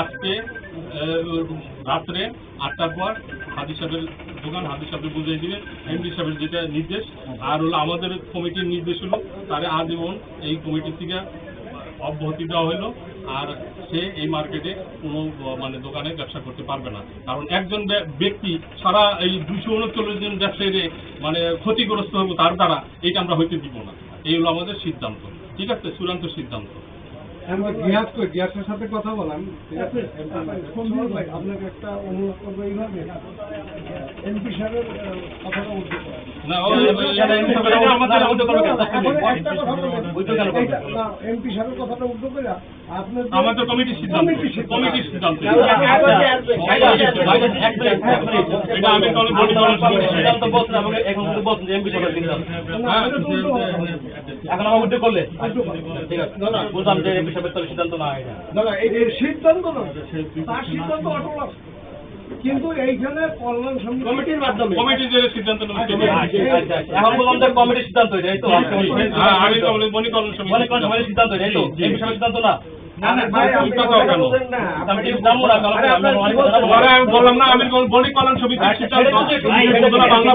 আজকে রাত্রে আটটার পর হাজি সাহেবের দোকান হাজি সাহেবের বুঝিয়ে দিবে, এমডি সাহেবের যেটা নির্দেশ, আর হলো আমাদের কমিটির নির্দেশ হলো, তারে আজীবন এই কমিটি থেকে অব্যাহতি দেওয়া হলো, আর সে এই মার্কেটে কোনো মানে দোকানে ব্যবসা করতে পারবে না। কারণ একজন ব্যক্তি সারা এই দুশো উনচল্লিশ জন ব্যবসায়ীদের মানে ক্ষতিগ্রস্ত হব তার দ্বারা এটা আমরা হইতে দিব না। এই হলো আমাদের সিদ্ধান্ত। ঠিক আছে? চূড়ান্ত সিদ্ধান্ত। গিয়াসের সাথে কথা আপনাকে একটা অনুরোধ করব এইভাবে। এমপি সাহেবের কথাটা এমপি সাহেবের কথাটা করে আপনার আমাদের কমিটির সিদ্ধান্ত। কমিটির সিদ্ধান্ত। কমিটির সিদ্ধান্ত আচ্ছা, এটা আমি কোনো বলি সিদ্ধান্ত বলছেন আমাকে এখন কিন্তু বলছেন যে এমপি সাহেবের সিদ্ধান্ত। না, এটা তো উল্টো হবে। এখন আমার উদ্যোগ করলে? ঠিক আছে। বুঝলাম যে এমপি সাহেবের তবে সিদ্ধান্ত না এটা না, না, এই এই সিদ্ধান্ত না তার সিদ্ধান্ত অটল আছে। কিন্তু এইখানে কল্যাণ সমিতি কমিটির মাধ্যমে। কমিটি যে সিদ্ধান্ত নেবে আচ্ছা, আচ্ছা, আচ্ছা। এখন বললাম যে কমিটির সিদ্ধান্ত এটা এই তো। হ্যাঁ, আমি বলি সিদ্ধান্ত। এটা এই তো। এমপি সিদ্ধান্ত না। বললাম না আমি বলি আচ্ছা। তুমি বন্ধুরা বাংলা